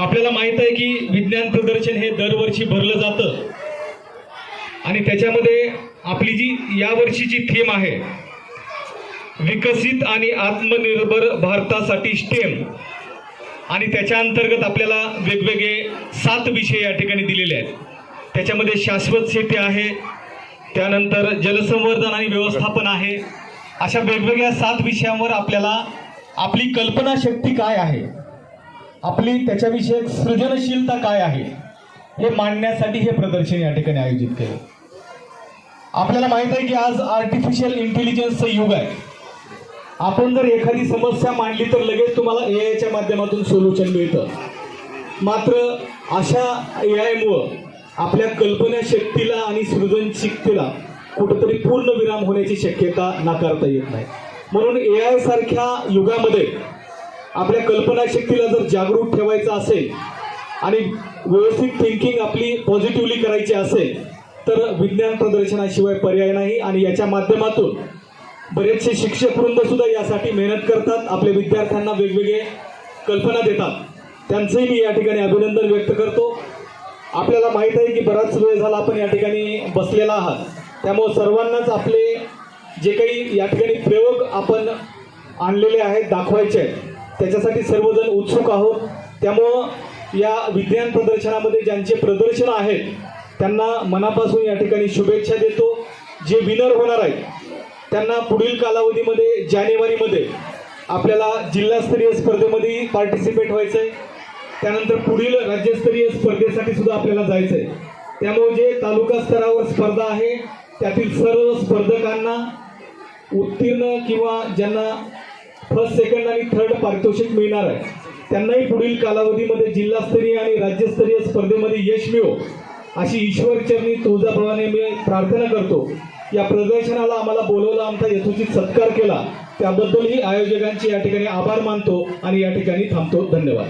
आपल्याला माहीत आहे की विज्ञान प्रदर्शन हे दरवर्षी भरलं जातं. आणि त्याच्यामध्ये आपली जी यावर्षीची थीम आहे विकसित आणि आत्मनिर्भर भारतासाठी स्टेम आणि त्याच्या अंतर्गत आपल्याला वेगवेगळे सात विषय या ठिकाणी दिलेले आहेत. त्याच्यामध्ये शाश्वत शेती आहे त्यानंतर जलसंवर्धन आणि व्यवस्थापन आहे. अशा वेगवेगळ्या सात विषयांवर आपल्याला आपली कल्पनाशक्ती काय आहे? आपली त्याच्याविषयक सृजनशीलता काय आहे? हे मांडण्यासाठी हे प्रदर्शन या ठिकाणी आयोजित केलं. आपल्याला माहीत आहे की आज आर्टिफिशियल इंटेलिजन्सचं युग आहे. आपण जर एखादी समस्या मांडली तर लगेच तुम्हाला ए आयच्या माध्यमातून सोल्युशन मिळतं. मात्र अशा ए आयमुळं आपल्या कल्पनाशक्तीला आणि सृजनशीलतेला कुठंतरी पूर्ण विराम होण्याची शक्यता नाकारता येत नाही. म्हणून ए आय सारख्या युगामध्ये आपल्या कल्पनाशक्तीला जर जागरूक ठेवायचं असेल आणि व्यवस्थित थिंकिंग आपली पॉझिटिव्हली करायची असेल तर विज्ञान प्रदर्शनाशिवाय पर्याय नाही आणि याच्या माध्यमातून बरेचसे शिक्षक वृंद सुद्धा यासाठी मेहनत करतात आपल्या विद्यार्थ्यांना वेगवेगळे कल्पना देतात. त्यांचंही मी या ठिकाणी अभिनंदन व्यक्त करतो. आपल्याला माहीत आहे की बराच वेळ झाला आपण या ठिकाणी बसलेला आहात. त्यामुळे सर्वांनाच आपले जे काही या ठिकाणी प्रयोग आपण आणलेले आहेत दाखवायचे आहेत. त्याच्यासाठी सर्वजण उत्सुक आहोत. त्यामुळं या विज्ञान प्रदर्शनामध्ये ज्यांचे प्रदर्शन आहेत त्यांना मनापासून या ठिकाणी शुभेच्छा देतो. जे विनर होणार आहेत त्यांना पुढील कालावधीमध्ये जानेवारीमध्ये आपल्याला जिल्हास्तरीय स्पर्धेमध्ये पार्टिसिपेट व्हायचं आहे त्यानंतर पुढील राज्यस्तरीय स्पर्धेसाठी सुद्धा आपल्याला जायचं आहे त्यामुळे जे तालुका स्तरावर स्पर्धा आहे त्यातील सर्व स्पर्धकांना उत्तीर्ण किंवा ज्यांना फर्स्ट सेकंड आणि थर्ड पारितोषिक मिळणार आहे. त्यांनाही पुढील कालावधीमध्ये जिल्हास्तरीय आणि राज्यस्तरीय स्पर्धेमध्ये यश मिळो अशी ईश्वरचरणी तुळजाभवाने मी प्रार्थना करतो. या प्रदर्शनाला आम्हाला बोलवलं आमचा यथोचित सत्कार केला. त्याबद्दलही आयोजकांचे या ठिकाणी आभार मानतो आणि या ठिकाणी थांबतो. धन्यवाद.